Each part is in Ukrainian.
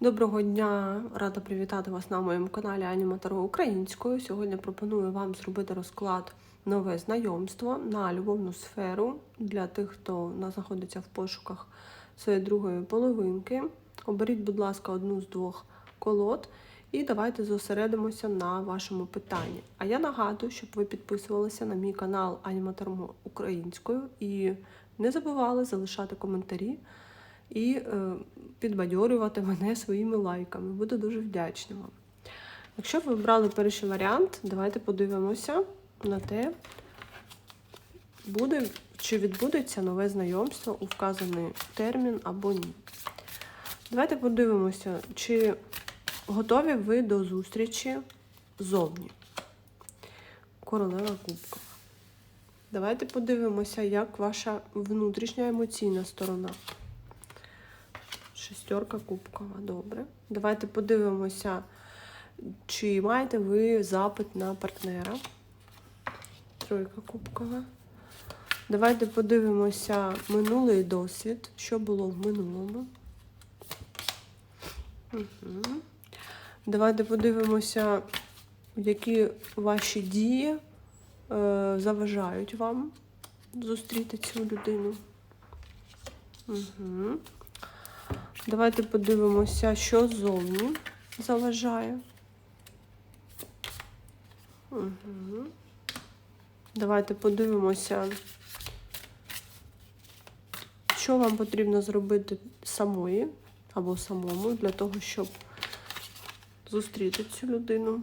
Доброго дня! Рада привітати вас на моєму каналі Аніматору українською. Сьогодні пропоную вам зробити розклад нове знайомство на любовну сферу для тих, хто знаходиться в пошуках своєї другої половинки. Оберіть, будь ласка, одну з двох колод і давайте зосередимося на вашому питанні. А я нагадую, щоб ви підписувалися на мій канал Аніматору українською і не забували залишати коментарі і е, підбадьорювати мене своїми лайками. Буду дуже вдячна вам. Якщо ви обрали перший варіант, давайте подивимося на те, буде чи відбудеться нове знайомство у вказаний термін або ні. Давайте подивимося, чи готові ви до зустрічі зовні. Королева Кубкова. Давайте подивимося, як ваша внутрішня емоційна сторона. Шестерка кубкова, добре. Давайте подивимося, чи маєте ви запит на партнера. Тройка кубкова. Давайте подивимося минулий досвід, що було в минулому. Угу. Давайте подивимося, які ваші дії е, заважають вам зустріти цю людину. Угу. Давайте подивимося, що ззовні заважає. Угу. Давайте подивимося, що вам потрібно зробити самої або самому для того, щоб зустріти цю людину.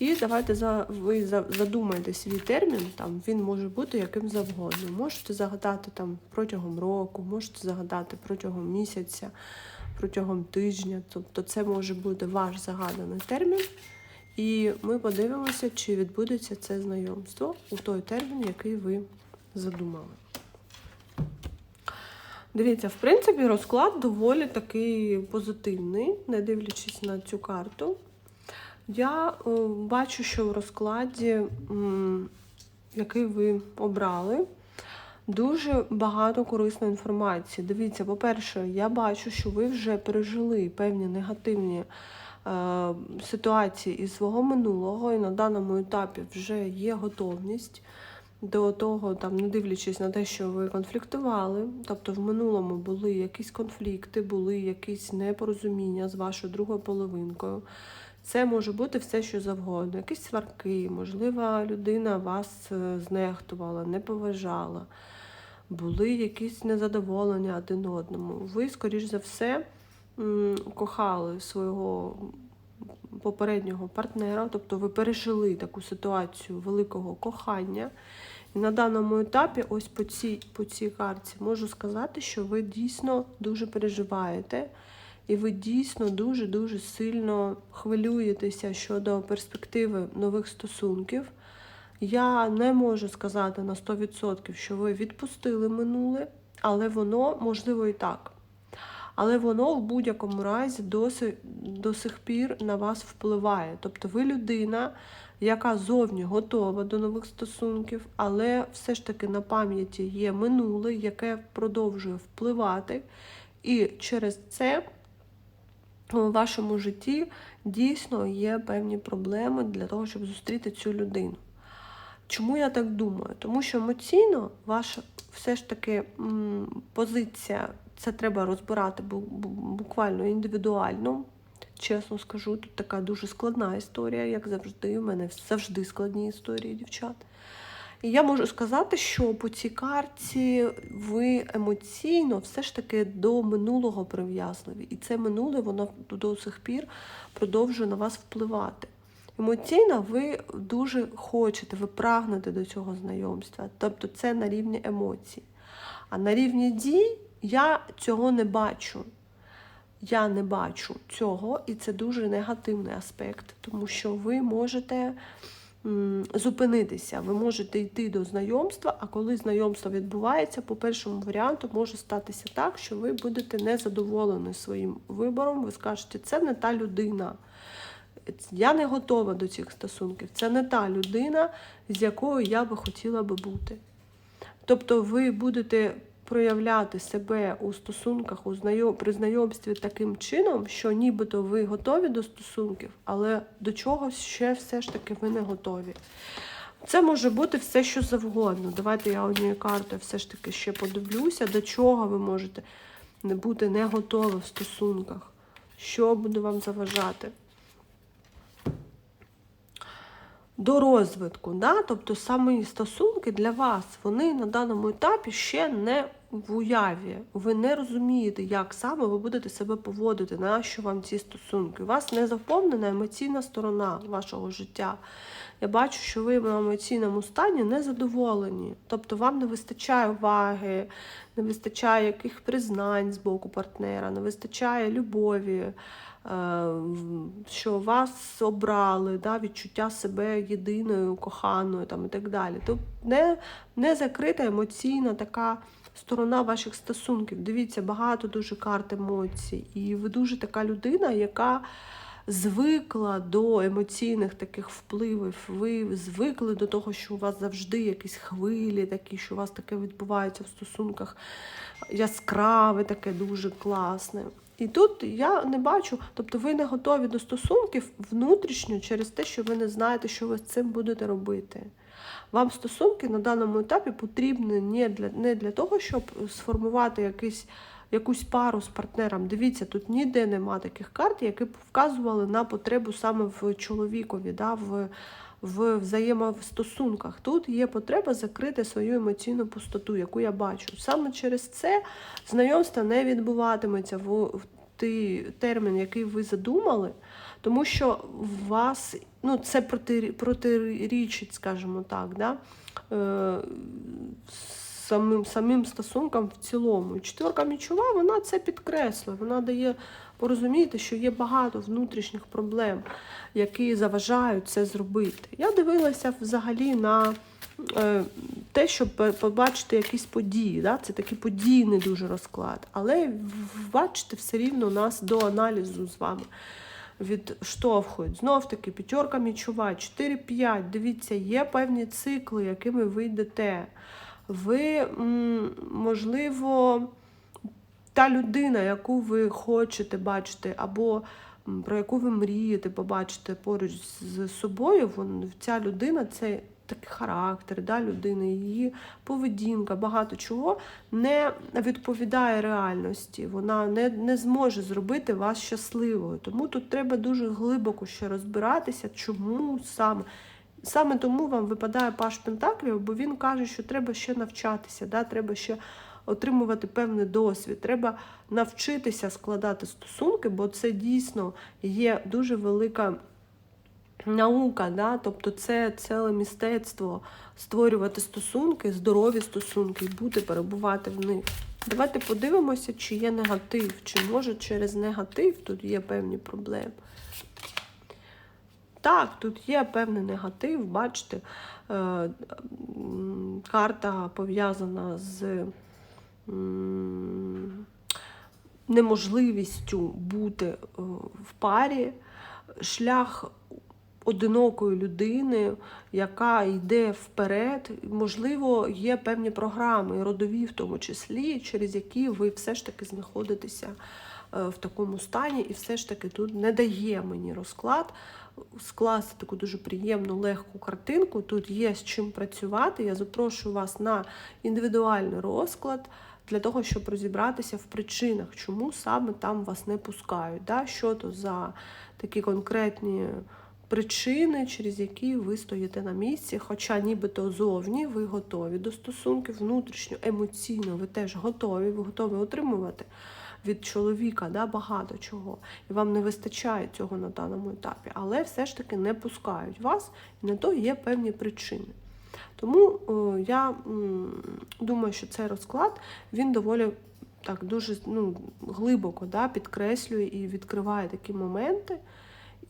І давайте за, ви задумайте свій термін, там він може бути яким завгодно. Можете загадати там протягом року, можете загадати протягом місяця, протягом тижня. Тобто це може бути ваш загаданий термін. І ми подивимося, чи відбудеться це знайомство у той термін, який ви задумали. Дивіться, в принципі, розклад доволі такий позитивний, не дивлячись на цю карту. Я е, бачу, що в розкладі, який ви обрали, дуже багато корисної інформації. Дивіться, по-перше, я бачу, що ви вже пережили певні негативні е, ситуації із свого минулого, і на даному етапі вже є готовність до того, там, не дивлячись на те, що ви конфліктували, тобто в минулому були якісь конфлікти, були якісь непорозуміння з вашою другою половинкою. Це може бути все, що завгодно. Якісь сварки, можливо, людина вас е, знехтувала, не поважала, були якісь незадоволення один одному. Ви, скоріш за все, кохали свого попереднього партнера, тобто ви пережили таку ситуацію великого кохання. І на даному етапі, ось по цій, по цій карті, можу сказати, що ви дійсно дуже переживаєте. І ви дійсно дуже-дуже сильно хвилюєтеся щодо перспективи нових стосунків. Я не можу сказати на 100%, що ви відпустили минуле, але воно можливо і так. Але воно в будь-якому разі досі, до сих пір на вас впливає. Тобто ви людина, яка зовні готова до нових стосунків, але все ж таки на пам'яті є минуле, яке продовжує впливати. І через це у вашому житті дійсно є певні проблеми для того, щоб зустріти цю людину. Чому я так думаю? Тому що емоційно ваша все ж таки позиція, це треба розбирати бу- бу- буквально індивідуально. Чесно скажу, тут така дуже складна історія, як завжди. У мене завжди складні історії, дівчат. І я можу сказати, що по цій карті ви емоційно все ж таки до минулого прив'язливі. І це минуле воно до сих пір продовжує на вас впливати. Емоційно ви дуже хочете, ви прагнете до цього знайомства. Тобто це на рівні емоцій. А на рівні дій я цього не бачу. Я не бачу цього, і це дуже негативний аспект, тому що ви можете зупинитися, ви можете йти до знайомства, а коли знайомство відбувається, по першому варіанту може статися так, що ви будете незадоволені своїм вибором, ви скажете, це не та людина. Я не готова до цих стосунків. Це не та людина, з якою я би хотіла би бути. Тобто ви будете проявляти себе у стосунках, у знайом... при знайомстві таким чином, що нібито ви готові до стосунків, але до чогось ще все ж таки ви не готові. Це може бути все, що завгодно. Давайте я однією картою все ж таки ще подивлюся, до чого ви можете бути не готові в стосунках. Що буде вам заважати? До розвитку, да? тобто самі стосунки для вас, вони на даному етапі ще не в уяві. Ви не розумієте, як саме ви будете себе поводити, на що вам ці стосунки. У вас не заповнена емоційна сторона вашого життя. Я бачу, що ви на емоційному стані незадоволені. Тобто вам не вистачає уваги, не вистачає яких признань з боку партнера, не вистачає любові, що вас обрали, да, відчуття себе єдиною, коханою там, і так далі. Тобто не, не закрита емоційна така сторона ваших стосунків. Дивіться, багато дуже карт емоцій. І ви дуже така людина, яка звикла до емоційних таких впливів. Ви звикли до того, що у вас завжди якісь хвилі, такі, що у вас таке відбувається в стосунках яскраве, таке дуже класне. І тут я не бачу, тобто ви не готові до стосунків внутрішньо через те, що ви не знаєте, що ви з цим будете робити. Вам стосунки на даному етапі потрібні не для не для того, щоб сформувати якийсь, якусь пару з партнером. Дивіться, тут ніде нема таких карт, які б вказували на потребу саме в чоловікові, да, в, в взаємостосунках. Тут є потреба закрити свою емоційну пустоту, яку я бачу. Саме через це знайомство не відбуватиметься в, той термін, який ви задумали. Тому що у вас ну, це проти, протирічить, скажімо так, да? е, самим самим стосункам в цілому. Четверка мічова, вона це підкреслює, вона дає порозуміти, що є багато внутрішніх проблем, які заважають це зробити. Я дивилася взагалі на е, те, щоб побачити якісь події. Да? Це такий подійний дуже розклад. Але бачите, все рівно нас до аналізу з вами відштовхують. Знов таки, п'ятерка мічова, 4-5. Дивіться, є певні цикли, якими ви йдете. Ви, можливо, та людина, яку ви хочете бачити, або про яку ви мрієте побачити поруч з собою, вон, ця людина це такий характер да, людини, її поведінка, багато чого не відповідає реальності. Вона не не зможе зробити вас щасливою. Тому тут треба дуже глибоко ще розбиратися, чому саме. Саме тому вам випадає Паш Пентаклів, бо він каже, що треба ще навчатися, да, треба ще отримувати певний досвід, треба навчитися складати стосунки, бо це дійсно є дуже велика наука, да? тобто це ціле мистецтво створювати стосунки, здорові стосунки і бути, перебувати в них. Давайте подивимося, чи є негатив, чи може через негатив тут є певні проблеми. Так, тут є певний негатив, бачите, е, карта пов'язана з неможливістю бути е, в парі, шлях одинокої людини, яка йде вперед. Можливо, є певні програми, родові в тому числі, через які ви все ж таки знаходитеся е, в такому стані, і все ж таки тут не дає мені розклад. Скласти таку дуже приємну, легку картинку. Тут є з чим працювати. Я запрошую вас на індивідуальний розклад для того, щоб розібратися в причинах, чому саме там вас не пускають. Да? Що то за такі конкретні причини, через які ви стоїте на місці, хоча нібито зовні ви готові до стосунків, внутрішньо, емоційно, ви теж готові, ви готові отримувати від чоловіка да, багато чого. І вам не вистачає цього на даному етапі, але все ж таки не пускають вас, і на то є певні причини. Тому о, я м, думаю, що цей розклад він доволі так дуже ну, глибоко да, підкреслює і відкриває такі моменти.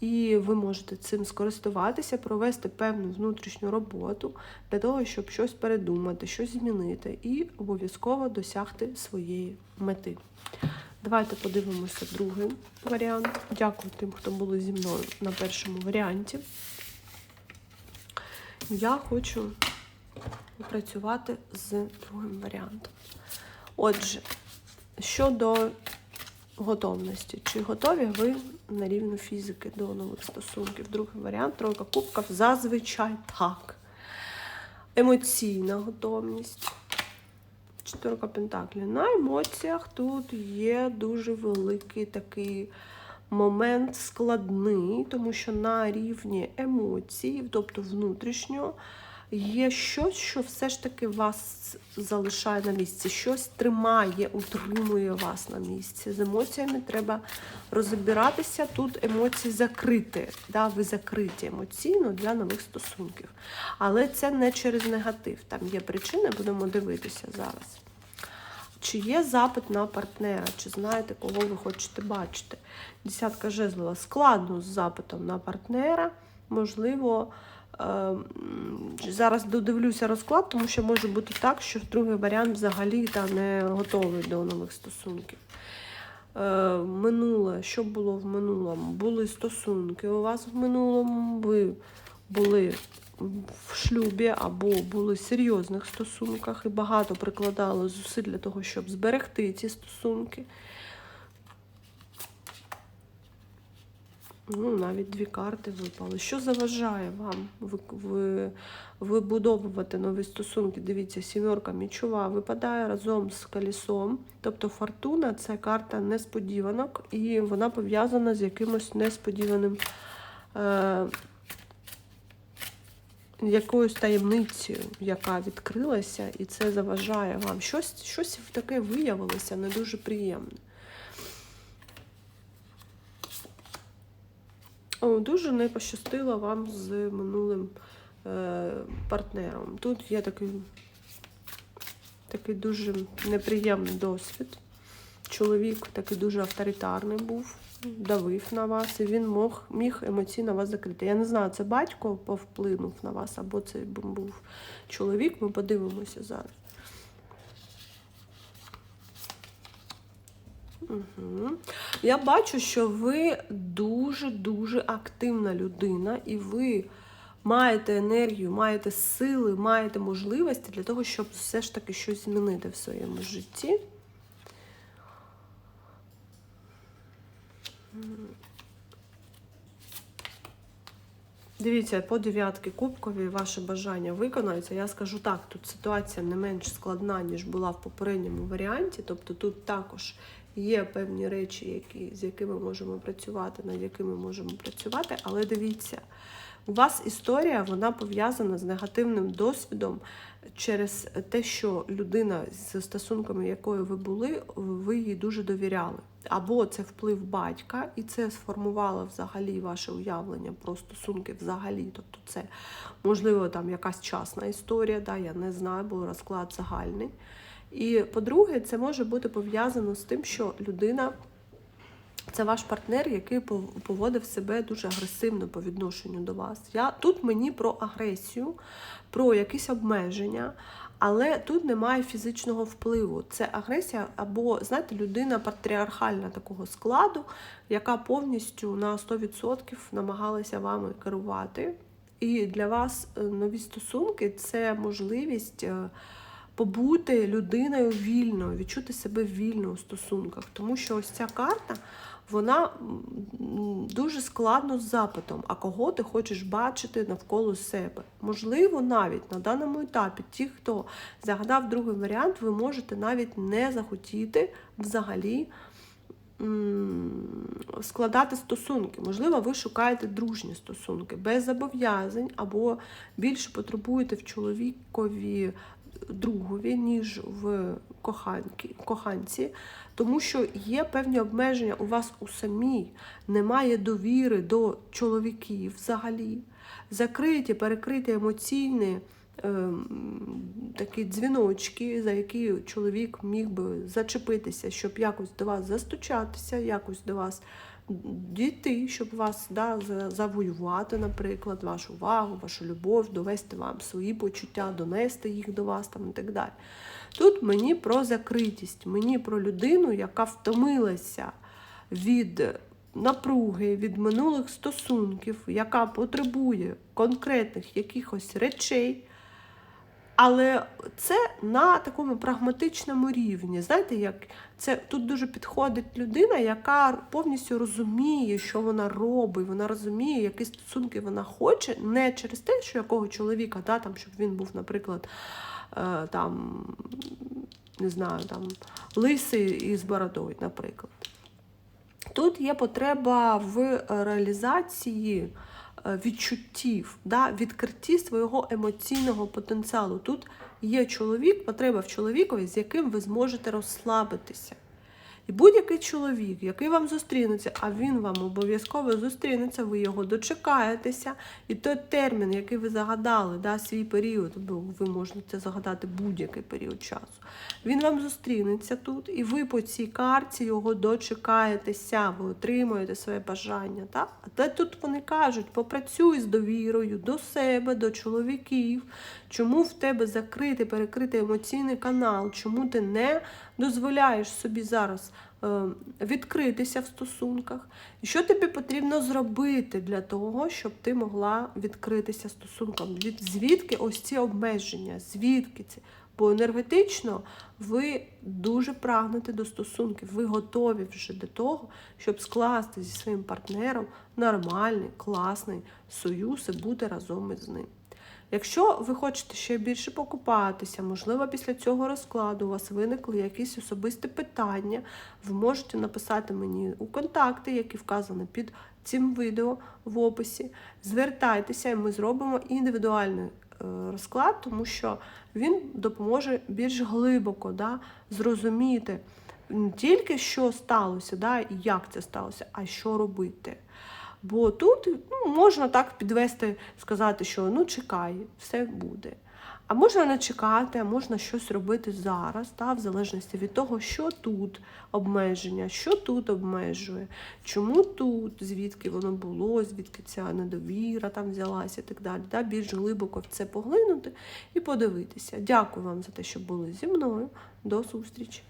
І ви можете цим скористуватися, провести певну внутрішню роботу для того, щоб щось передумати, щось змінити і обов'язково досягти своєї мети. Давайте подивимося другий варіант. Дякую тим, хто були зі мною на першому варіанті. Я хочу працювати з другим варіантом. Отже, щодо готовності, чи готові ви на рівні фізики до нових стосунків? Другий варіант тройка кубків зазвичай так. Емоційна готовність. Чотирка пентаклів. На емоціях тут є дуже великий такий момент складний, тому що на рівні емоцій, тобто внутрішнього, є щось, що все ж таки вас залишає на місці, щось тримає, утримує вас на місці. З емоціями треба розбиратися. Тут емоції закриті. Да? Ви закриті емоційно для нових стосунків. Але це не через негатив. Там є причини, будемо дивитися зараз. Чи є запит на партнера, чи знаєте, кого ви хочете бачити? Десятка жезлова складно з запитом на партнера. Можливо, зараз додивлюся розклад, тому що може бути так, що другий варіант взагалі та не готовий до нових стосунків. Е, Минуле, що було в минулому? Були стосунки у вас в минулому, ви були в шлюбі або були в серйозних стосунках і багато прикладали зусиль для того, щоб зберегти ці стосунки. Ну, навіть дві карти випали. Що заважає вам ви- ви- вибудовувати нові стосунки? Дивіться, сімерка мічова випадає разом з колісом. Тобто фортуна це карта несподіванок, і вона пов'язана з якимось несподіваним. Е- якоюсь таємницею, яка відкрилася, і це заважає вам. Щось, щось таке виявилося не дуже приємне. Дуже не пощастило вам з минулим е, партнером. Тут є такий, такий дуже неприємний досвід. Чоловік такий дуже авторитарний був, давив на вас, і він мог, міг емоційно вас закрити. Я не знаю, це батько повплинув на вас, або це був чоловік, ми подивимося зараз. Угу. Я бачу, що ви дуже-дуже активна людина, і ви маєте енергію, маєте сили, маєте можливості для того, щоб все ж таки щось змінити в своєму житті. Дивіться, по дев'ятки кубкові ваше бажання виконується. Я скажу так, тут ситуація не менш складна, ніж була в попередньому варіанті. Тобто тут також є певні речі, які, з якими можемо працювати, над якими можемо працювати. Але дивіться, у вас історія вона пов'язана з негативним досвідом через те, що людина з стосунками, якою ви були, ви їй дуже довіряли. Або це вплив батька, і це сформувало взагалі ваше уявлення про стосунки взагалі. Тобто, це можливо там якась частна історія, да, я не знаю, бо розклад загальний. І по-друге, це може бути пов'язано з тим, що людина це ваш партнер, який поводив себе дуже агресивно по відношенню до вас. Я тут мені про агресію, про якісь обмеження, але тут немає фізичного впливу. Це агресія або, знаєте, людина патріархальна такого складу, яка повністю на 100% намагалася вами керувати. І для вас е, нові стосунки це можливість. Побути людиною вільною, відчути себе вільно у стосунках, тому що ось ця карта вона дуже складно з запитом, а кого ти хочеш бачити навколо себе. Можливо, навіть на даному етапі, ті, хто загадав другий варіант, ви можете навіть не захотіти взагалі складати стосунки. Можливо, ви шукаєте дружні стосунки без зобов'язань, або більше потребуєте в чоловікові другові, ніж в коханки, коханці, тому що є певні обмеження у вас у самій, немає довіри до чоловіків взагалі. Закриті, перекриті емоційні ем, такі дзвіночки, за які чоловік міг би зачепитися, щоб якось до вас застучатися, якось до вас дійти, щоб вас да, завоювати, наприклад, вашу увагу, вашу любов, довести вам свої почуття, донести їх до вас там, і так далі. Тут мені про закритість, мені про людину, яка втомилася від напруги, від минулих стосунків, яка потребує конкретних якихось речей. Але це на такому прагматичному рівні. Знаєте, як це тут дуже підходить людина, яка повністю розуміє, що вона робить, вона розуміє, які стосунки вона хоче, не через те, що якого чоловіка, да, там, щоб він був, наприклад, е, там, не знаю, там, лисий і з бородою, наприклад. Тут є потреба в реалізації відчуттів, да, відкритті свого емоційного потенціалу. Тут є чоловік, потреба в чоловікові, з яким ви зможете розслабитися. І будь-який чоловік, який вам зустрінеться, а він вам обов'язково зустрінеться, ви його дочекаєтеся. І той термін, який ви загадали, да, свій період, бо ви можете загадати будь-який період часу, він вам зустрінеться тут, і ви по цій карті його дочекаєтеся, ви отримуєте своє бажання. Так? А де тут вони кажуть, попрацюй з довірою до себе, до чоловіків, чому в тебе закритий, перекритий емоційний канал, чому ти не дозволяєш собі зараз е, відкритися в стосунках, і що тобі потрібно зробити для того, щоб ти могла відкритися стосункам? Звідки ось ці обмеження? Звідки це? Бо енергетично ви дуже прагнете до стосунків, ви готові вже до того, щоб скласти зі своїм партнером нормальний, класний союз і бути разом із ним. Якщо ви хочете ще більше покупатися, можливо, після цього розкладу у вас виникли якісь особисті питання, ви можете написати мені у контакти, які вказані під цим відео в описі. Звертайтеся, і ми зробимо індивідуальний е, розклад, тому що він допоможе більш глибоко да, зрозуміти не тільки, що сталося, да, і як це сталося, а що робити. Бо тут ну, можна так підвести, сказати, що ну чекай, все буде. А можна не чекати, а можна щось робити зараз, та, в залежності від того, що тут обмеження, що тут обмежує, чому тут, звідки воно було, звідки ця недовіра там взялася і так далі. Та, більш глибоко в це поглинути і подивитися. Дякую вам за те, що були зі мною. До зустрічі!